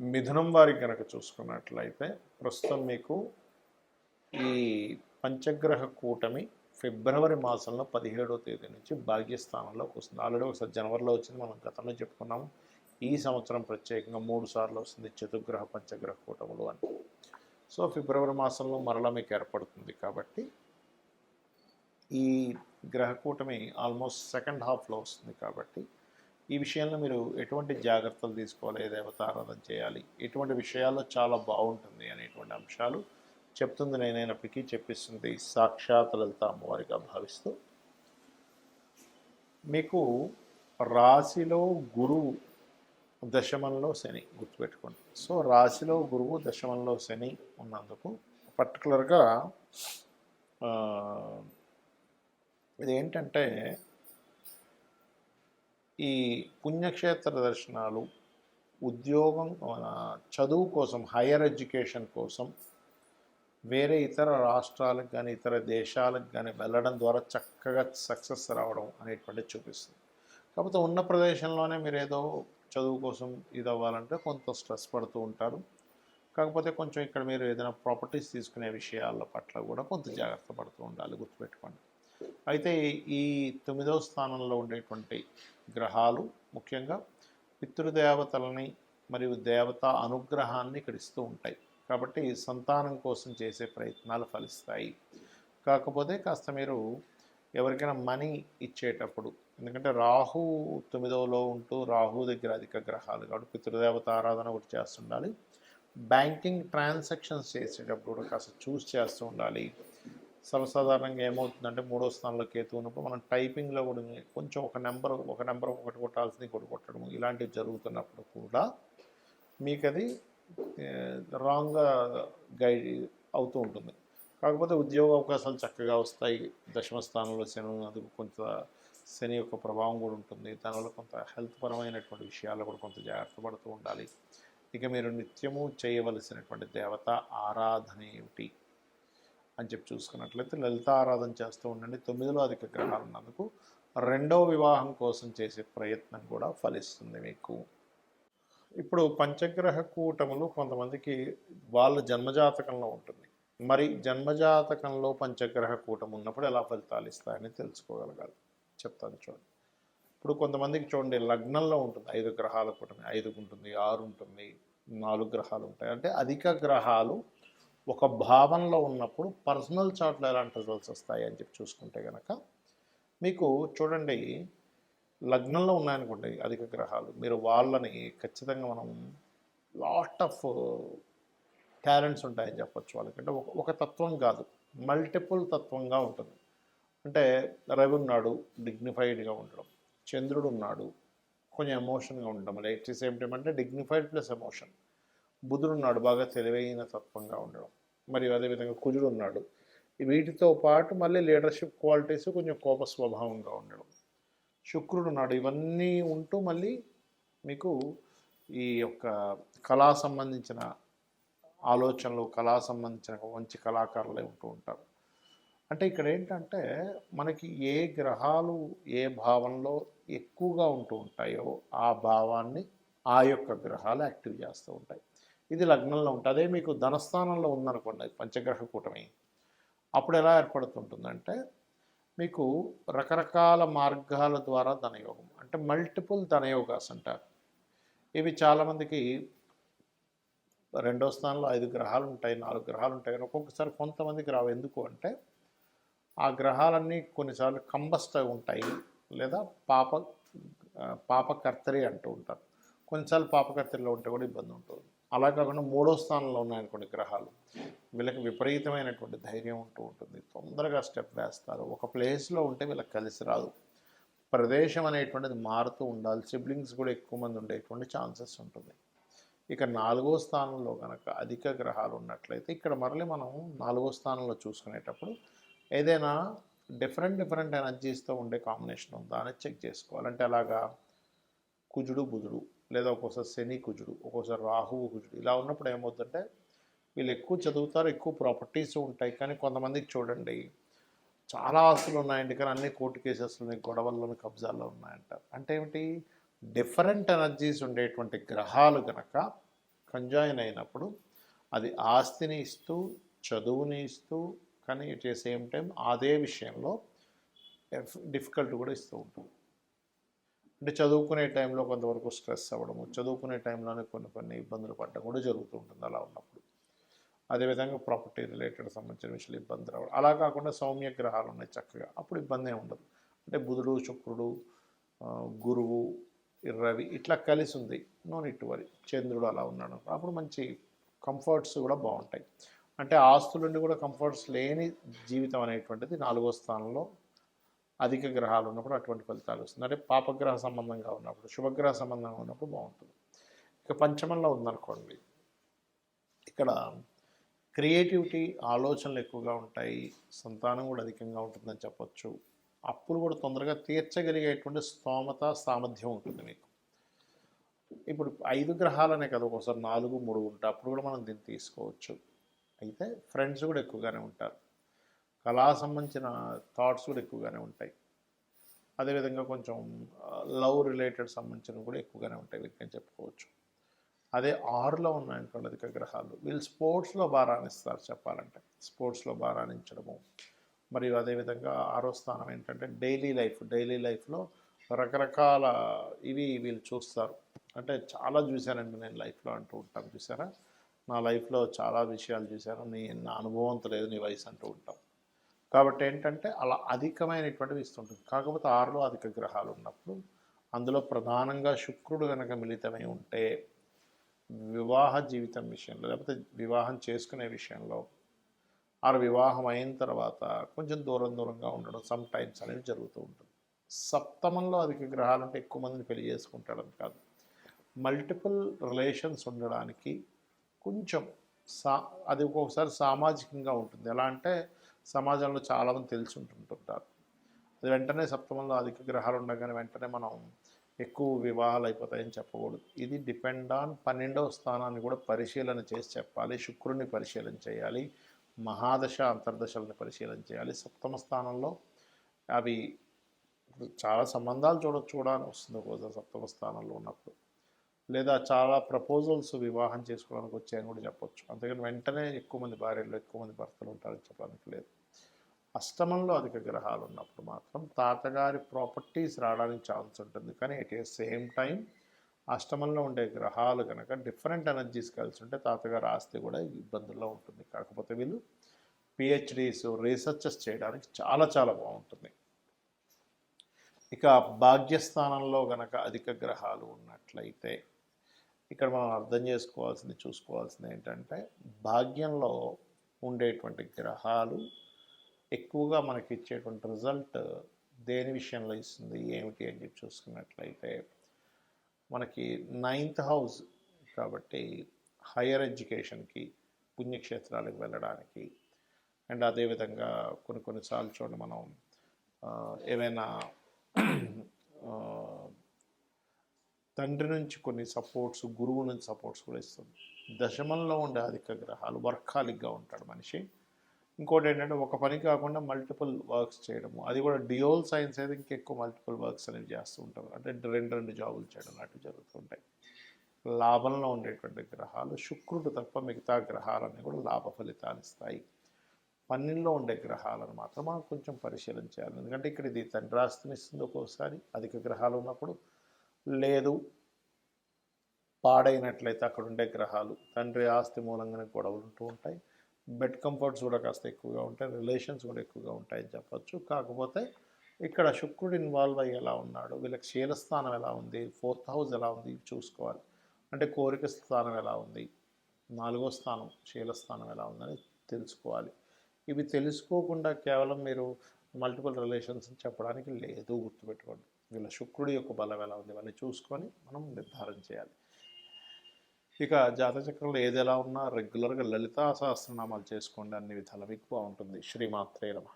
మిథునం వారికి కనుక చూసుకున్నట్లయితే ప్రస్తుతం మీకు ఈ పంచగ్రహ కూటమి ఫిబ్రవరి మాసంలో పదిహేడో తేదీ నుంచి భాగ్యస్థానంలోకి వస్తుంది. ఆల్రెడీ ఒకసారి జనవరిలో వచ్చింది మనం గతంలో చెప్పుకున్నాము. ఈ సంవత్సరం ప్రత్యేకంగా మూడు సార్లు వస్తుంది చతుగ్రహ పంచగ్రహ కూటములు అని. సో ఫిబ్రవరి మాసంలో మరలా మీకు ఏర్పడుతుంది కాబట్టి ఈ గ్రహ కూటమి ఆల్మోస్ట్ సెకండ్ హాఫ్లో వస్తుంది కాబట్టి ఈ విషయంలో మీరు ఎటువంటి జాగ్రత్తలు తీసుకోవాలి? ఏ దేవత ఆరాధన చేయాలి? ఎటువంటి విషయాల్లో చాలా బాగుంటుంది అనేటువంటి అంశాలు చెప్తుంది నేనైనప్పటికీ చెప్పిస్తుంది సాక్షాత్ లలిత అమ్మవారిగా భావిస్తూ. మీకు రాశిలో గురువు దశమంలో శని గుర్తుపెట్టుకోండి. సో రాశిలో గురువు దశమంలో శని ఉన్నందుకు పర్టికులర్గా ఇది ఏంటంటే ఈ పుణ్యక్షేత్ర దర్శనాలు ఉద్యోగం మన చదువు కోసం హయ్యర్ ఎడ్యుకేషన్ కోసం వేరే ఇతర రాష్ట్రాలకు కానీ ఇతర దేశాలకు కానీ వెళ్ళడం ద్వారా చక్కగా సక్సెస్ రావడం అనేటువంటిది చూపిస్తుంది. కాకపోతే ఉన్న ప్రదేశంలోనే మీరు ఏదో చదువు కోసం ఇది అవ్వాలంటే కొంత స్ట్రెస్ పడుతూ ఉంటారు. కాకపోతే కొంచెం ఇక్కడ మీరు ఏదైనా ప్రాపర్టీస్ తీసుకునే విషయాల పట్ల కూడా కొంత జాగ్రత్త పడుతూ ఉండాలి గుర్తుపెట్టుకోండి. అయితే ఈ తొమ్మిదవ స్థానంలో ఉండేటువంటి గ్రహాలు ముఖ్యంగా పితృదేవతలని మరియు దేవత అనుగ్రహాన్ని ఇక్కడ ఇస్తూ ఉంటాయి. కాబట్టి సంతానం కోసం చేసే ప్రయత్నాలు ఫలిస్తాయి. కాకపోతే కాస్త మీరు ఎవరికైనా మనీ ఇచ్చేటప్పుడు ఎందుకంటే రాహు తొమ్మిదవలో ఉంటూ రాహు దగ్గర అధిక గ్రహాలు కాబట్టి పితృదేవత ఆరాధన ఒకటి చేస్తుండాలి. బ్యాంకింగ్ ట్రాన్సాక్షన్స్ చేసేటప్పుడు కూడా కాస్త చూస్ చేస్తూ ఉండాలి. సర్వసాధారణంగా ఏమవుతుందంటే మూడో స్థానంలో కేతు ఉన్నప్పుడు మనం టైపింగ్లో కూడా కొంచెం ఒక నెంబర్ ఒక నెంబర్ ఒకటి కొట్టాల్సింది ఒకటి కొట్టడం ఇలాంటివి జరుగుతున్నప్పుడు కూడా మీకు అది రాంగ్గా గైడ్ అవుతూ ఉంటుంది. కాకపోతే ఉద్యోగ అవకాశాలు చక్కగా వస్తాయి. దశమ స్థానంలో శని అది కొంత శని యొక్క ప్రభావం కూడా ఉంటుంది. దానివల్ల కొంత హెల్త్ పరమైనటువంటి విషయాల్లో కూడా కొంత జాగ్రత్త పడుతూ ఉండాలి. ఇక మీరు నిత్యము చేయవలసినటువంటి దేవత ఆరాధన ఏమిటి? అని చెప్పి చూసుకున్నట్లయితే లలిత ఆరాధన చేస్తూ ఉండండి. తొమ్మిదిలో అధిక గ్రహాలు ఉన్నందుకు రెండవ వివాహం కోసం చేసే ప్రయత్నం కూడా ఫలిస్తుంది మీకు. ఇప్పుడు పంచగ్రహ కూటములు కొంతమందికి వాళ్ళ జన్మజాతకంలో ఉంటుంది. మరి జన్మజాతకంలో పంచగ్రహ కూటం ఉన్నప్పుడు ఎలా ఫలితాలు ఇస్తాయని తెలుసుకోగలగాలి. చెప్తాను చూడండి. ఇప్పుడు కొంతమందికి చూడండి లగ్నంలో ఉంటుంది. ఐదు గ్రహాల కూటమి ఐదు ఉంటుంది ఆరు ఉంటుంది నాలుగు గ్రహాలు ఉంటాయి. అంటే అధిక గ్రహాలు ఒక భావనలో ఉన్నప్పుడు పర్సనల్ చార్ట్లో ఎలాంటి రిజల్ట్స్ వస్తాయి అని చెప్పి చూసుకుంటే కనుక మీకు చూడండి లగ్నంలో ఉన్నాయనుకోండి అధిక గ్రహాలు మీరు వాళ్ళని ఖచ్చితంగా మనం లాట్ ఆఫ్ టాలెంట్స్ ఉంటాయని చెప్పొచ్చు వాళ్ళకంటే. ఒక ఒక తత్వం కాదు మల్టిపుల్ తత్వంగా ఉంటుంది. అంటే రవి ఉన్నాడు డిగ్నిఫైడ్గా ఉండడం. చంద్రుడు ఉన్నాడు కొంచెం ఎమోషన్గా ఉండడం. ఎట్ ది సేమ్ టైం అంటే డిగ్నిఫైడ్ ప్లస్ ఎమోషన్ బుధుడు ఉన్నాడు బాగా తెలివైన తత్వంగా ఉండడం. మరియు అదేవిధంగా కుజుడు ఉన్నాడు వీటితో పాటు మళ్ళీ లీడర్షిప్ క్వాలిటీస్ కొంచెం కోప స్వభావంగా ఉండడం. శుక్రుడు ఉన్నాడు ఇవన్నీ ఉంటూ మళ్ళీ మీకు ఈ యొక్క కళా సంబంధించిన ఆలోచనలు కళా సంబంధించిన మంచి కళాకారులే ఉంటూ ఉంటారు. అంటే ఇక్కడ ఏంటంటే మనకి ఏ గ్రహాలు ఏ భావంలో ఎక్కువగా ఉంటూ ఉంటాయో ఆ భావాన్ని ఆ యొక్క గ్రహాలు యాక్టివ్ చేస్తూ ఉంటాయి. ఇది లగ్నంలో ఉంటుంది అదే మీకు ధనస్థానంలో ఉందనుకోండి పంచగ్రహ కూటమి. అప్పుడు ఎలా ఏర్పడుతుంటుందంటే మీకు రకరకాల మార్గాల ద్వారా ధనయోగం అంటే మల్టిపుల్ ధనయోగాస్ అంటారు. ఇవి చాలామందికి రెండో స్థానంలో ఐదు గ్రహాలు ఉంటాయి నాలుగు గ్రహాలు ఉంటాయి కానీ ఒక్కొక్కసారి కొంతమందికి రావు. ఎందుకు అంటే ఆ గ్రహాలన్నీ కొన్నిసార్లు కంబస్ట్ ఉంటాయి లేదా పాప పాపకర్తరి అంటూ ఉంటారు. కొన్నిసార్లు పాపకర్తరిలో ఉంటే కూడా ఇబ్బంది ఉంటుంది అలా కాకుండా మూడో స్థానంలో ఉన్నాయనుకోండి గ్రహాలు. వీళ్ళకి విపరీతమైనటువంటి ధైర్యం ఉంటూ ఉంటుంది. తొందరగా స్టెప్ వేస్తారు. ఒక ప్లేస్లో ఉంటే వీళ్ళకి కలిసి రాదు. ప్రదేశం అనేటువంటిది మారుతూ ఉండాలి. సిబ్లింగ్స్ కూడా ఎక్కువ మంది ఉండేటువంటి ఛాన్సెస్ ఉంటుంది. ఇక నాలుగో స్థానంలో కనుక అధిక గ్రహాలు ఉన్నట్లయితే ఇక్కడ మరలి మనం నాలుగో స్థానంలో చూసుకునేటప్పుడు ఏదైనా డిఫరెంట్ డిఫరెంట్ ఎనర్జీస్తో ఉండే కాంబినేషన్ ఉందా అని చెక్ చేసుకోవాలంటే అలాగా కుజుడు బుధుడు. లేదా ఒక్కోసారి శని కుజుడు ఒక్కోసారి రాహువు కుజుడు ఇలా ఉన్నప్పుడు ఏమవుతుందంటే వీళ్ళు ఎక్కువ చదువుతారు ఎక్కువ ప్రాపర్టీస్ ఉంటాయి. కానీ కొంతమందికి చూడండి చాలా ఆస్తులు ఉన్నాయండి. కానీ అన్ని కోర్టు కేసెస్లోని గొడవల్లోని కబ్జాల్లో ఉన్నాయంట. అంటే ఏమిటి? డిఫరెంట్ ఎనర్జీస్ ఉండేటువంటి గ్రహాలు కనుక కంజాయిన్ అయినప్పుడు అది ఆస్తిని ఇస్తూ చదువుని ఇస్తూ కానీ ఎట్ ఏ సేమ్ టైం అదే విషయంలో డిఫికల్ట్ కూడా ఇస్తూ ఉంటుంది అంటే చదువుకునే టైంలో కొంతవరకు స్ట్రెస్ అవ్వడము చదువుకునే టైంలోనే కొన్ని కొన్ని ఇబ్బందులు పడడం కూడా జరుగుతూ ఉంటుంది అలా ఉన్నప్పుడు. అదేవిధంగా ప్రాపర్టీ రిలేటెడ్ సంబంధించిన విషయాలు ఇబ్బంది రావడం. అలా కాకుండా సౌమ్య గ్రహాలు ఉన్నాయి చక్కగా. అప్పుడు ఇబ్బంది ఉండదు. అంటే బుధుడు శుక్రుడు గురువు రవి ఇట్లా కలిసి ఉంది. నో నిట్ వరి. చంద్రుడు అలా ఉన్నాడు. అప్పుడు మంచి కంఫర్ట్స్ కూడా బాగుంటాయి. అంటే ఆస్తులుండి కూడా కంఫర్ట్స్ లేని జీవితం అనేటువంటిది నాలుగో స్థానంలో అధిక గ్రహాలు ఉన్నప్పుడు అటువంటి ఫలితాలు వస్తుంది. అంటే పాపగ్రహ సంబంధంగా ఉన్నప్పుడు శుభగ్రహ సంబంధంగా ఉన్నప్పుడు బాగుంటుంది. ఇక పంచమంలో ఉందనుకోండి ఇక్కడ క్రియేటివిటీ ఆలోచనలు ఎక్కువగా ఉంటాయి సంతానం కూడా అధికంగా ఉంటుందని చెప్పొచ్చు. అప్పులు కూడా తొందరగా తీర్చగలిగేటువంటి స్తోమత సామర్థ్యం ఉంటుంది మీకు. ఇప్పుడు ఐదు గ్రహాలనే కదా ఒకసారి నాలుగు మూడు ఉంటాయి అప్పుడు కూడా మనం దీన్ని తీసుకోవచ్చు. అయితే ఫ్రెండ్స్ కూడా ఎక్కువగానే ఉంటారు. కళా సంబంధించిన థాట్స్ కూడా ఎక్కువగానే ఉంటాయి. అదేవిధంగా కొంచెం లవ్ రిలేటెడ్ సంబంధించినవి కూడా ఎక్కువగానే ఉంటాయి వీటిని చెప్పుకోవచ్చు. అదే ఆరులో ఉన్నాయనుకోండి అధిక గ్రహాలు. వీళ్ళు స్పోర్ట్స్లో బాగా రాణిస్తారు చెప్పాలంటే. స్పోర్ట్స్లో బాగా రాణించడము. మరియు అదేవిధంగా ఆరో స్థానం ఏంటంటే డైలీ లైఫ్ డైలీ లైఫ్లో రకరకాల ఇవి వీళ్ళు చూస్తారు. అంటే చాలా చూశానండి నేను లైఫ్లో అంటూ ఉంటాను చూసారా నా లైఫ్లో చాలా విషయాలు చూశాను. నీ నా అనుభవంతో లేదు నీ వయసు అంటూ ఉంటాం. కాబట్టి ఏంటంటే అలా అధికమైనటువంటివి ఇస్తుంటుంది. కాకపోతే ఆరులో అధిక గ్రహాలు ఉన్నప్పుడు అందులో ప్రధానంగా శుక్రుడు కనుక మిళితమై ఉంటే వివాహ జీవితం విషయంలో లేకపోతే వివాహం చేసుకునే విషయంలో ఆరు వివాహం అయిన తర్వాత కొంచెం దూరం దూరంగా ఉండడం సమ్ టైమ్స్ అనేది జరుగుతూ ఉంటుంది. సప్తమంలో అధిక గ్రహాలు అంటే ఎక్కువ మందిని పెళ్ళి చేసుకుంటాడని కాదు. మల్టిపుల్ రిలేషన్స్ ఉండడానికి కొంచెం సా అది ఒక్కొక్కసారి సామాజికంగా ఉంటుంది. ఎలా అంటే సమాజంలో చాలామంది తెలిసి ఉంటుంటుంటారు అది వెంటనే సప్తమంలో అధిక గ్రహాలు ఉండగానే వెంటనే మనం ఎక్కువ వివాహాలు అయిపోతాయని చెప్పకూడదు. ఇది డిపెండ్ ఆన్ పన్నెండవ స్థానాన్ని కూడా పరిశీలన చేసి చెప్పాలి. శుక్రుడిని పరిశీలన చేయాలి. మహాదశ అంతర్దశలను పరిశీలన చేయాలి. సప్తమ స్థానంలో అవి చాలా సంబంధాలు చూడొచ్చు కూడా వస్తుంది ఒకసారి సప్తమ స్థానంలో ఉన్నప్పుడు. లేదా చాలా ప్రపోజల్స్ వివాహం చేసుకోవడానికి వచ్చాయని కూడా చెప్పొచ్చు. అందుకని వెంటనే ఎక్కువ మంది భార్యలు ఎక్కువ మంది భర్తలు ఉంటారని చెప్పడానికి లేదు. అష్టమంలో అధిక గ్రహాలు ఉన్నప్పుడు మాత్రం తాతగారి ప్రాపర్టీస్ రావడానికి ఛాన్స్ ఉంటుంది. కానీ ఎట్ ఏ సేమ్ టైం అష్టమంలో ఉండే గ్రహాలు కనుక డిఫరెంట్ ఎనర్జీస్ కలిసి ఉంటే తాతగారు ఆస్తి కూడా ఇబ్బందుల్లో ఉంటుంది. కాకపోతే వీళ్ళు పిహెచ్డీస్ రీసెర్చెస్ చేయడానికి చాలా చాలా బాగుంటుంది. ఇక భాగ్యస్థానంలో గనక అధిక గ్రహాలు ఉన్నట్లయితే ఇక్కడ మనం అర్థం చేసుకోవాల్సింది చూసుకోవాల్సింది ఏంటంటే భాగ్యంలో ఉండేటువంటి గ్రహాలు ఎక్కువగా మనకి ఇచ్చేటువంటి రిజల్ట్ దేని విషయంలో ఇస్తుంది ఏమిటి అని చెప్పి చూసుకున్నట్లయితే మనకి నైన్త్ హౌస్ కాబట్టి హయ్యర్ ఎడ్యుకేషన్కి పుణ్యక్షేత్రాలకు వెళ్ళడానికి. అండ్ అదేవిధంగా కొన్ని కొన్నిసార్లు చూడండి మనం ఏమైనా ఏవైనా ఆ, తండ్రి నుంచి కొన్ని సపోర్ట్స్ గురువు నుంచి సపోర్ట్స్ కూడా ఇస్తుంది. దశమంలో ఉండే అధిక గ్రహాలు వర్కాలిక్గా ఉంటాడు మనిషి. ఇంకోటి ఏంటంటే ఒక పని కాకుండా మల్టిపుల్ వర్క్స్ చేయడము. అది కూడా డియోల్ సైన్స్ అయితే ఇంకెక్కువ మల్టిపుల్ వర్క్స్ అనేవి చేస్తూ ఉంటారు. అంటే రెండు రెండు జాబులు చేయడం లాంటివి జరుగుతుంటాయి లాభంలో ఉండేటువంటి గ్రహాలు శుక్రుడు తప్ప మిగతా గ్రహాలన్నీ కూడా లాభ ఫలితాలు ఇస్తాయి. పన్నెండులో ఉండే గ్రహాలను మాత్రం మనం కొంచెం పరిశీలన చేయాలి ఎందుకంటే ఇక్కడ ఇది తండ్రి ఆస్తిని ఇస్తుంది ఒక్కోసారి. అధిక గ్రహాలు ఉన్నప్పుడు లేదు. పాడైనట్లయితే అక్కడ ఉండే గ్రహాలు తండ్రి ఆస్తి మూలంగానే గొడవలు ఉంటూ ఉంటాయి. బెడ్ కంఫర్ట్స్ కూడా కాస్త ఎక్కువగా ఉంటాయి. రిలేషన్స్ కూడా ఎక్కువగా ఉంటాయని చెప్పచ్చు. కాకపోతే ఇక్కడ శుక్రుడు ఇన్వాల్వ్ అయ్యి ఎలా ఉన్నాడు. వీళ్ళకి శీలస్థానం ఎలా ఉంది? ఫోర్త్ హౌస్ ఎలా ఉంది? ఇవి చూసుకోవాలి. అంటే కోరిక స్థానం ఎలా ఉంది? నాలుగో స్థానం శీలస్థానం ఎలా ఉందని తెలుసుకోవాలి. ఇవి తెలుసుకోకుండా కేవలం మీరు మల్టిపుల్ రిలేషన్స్ చెప్పడానికి లేదు. గుర్తుపెట్టుకోండి. వీళ్ళ శుక్రుడి యొక్క బలం ఎలా ఉంది ఇవన్నీ చూసుకొని మనం నిర్ధారణ చేయాలి. ఇక జాతచక్రంలో ఏది ఎలా ఉన్నా రెగ్యులర్గా లలితా సహస్రనామాలు చేసుకోండి అన్ని విధాలు. మీకు బాగుంటుంది. శ్రీమాత్రే నమ.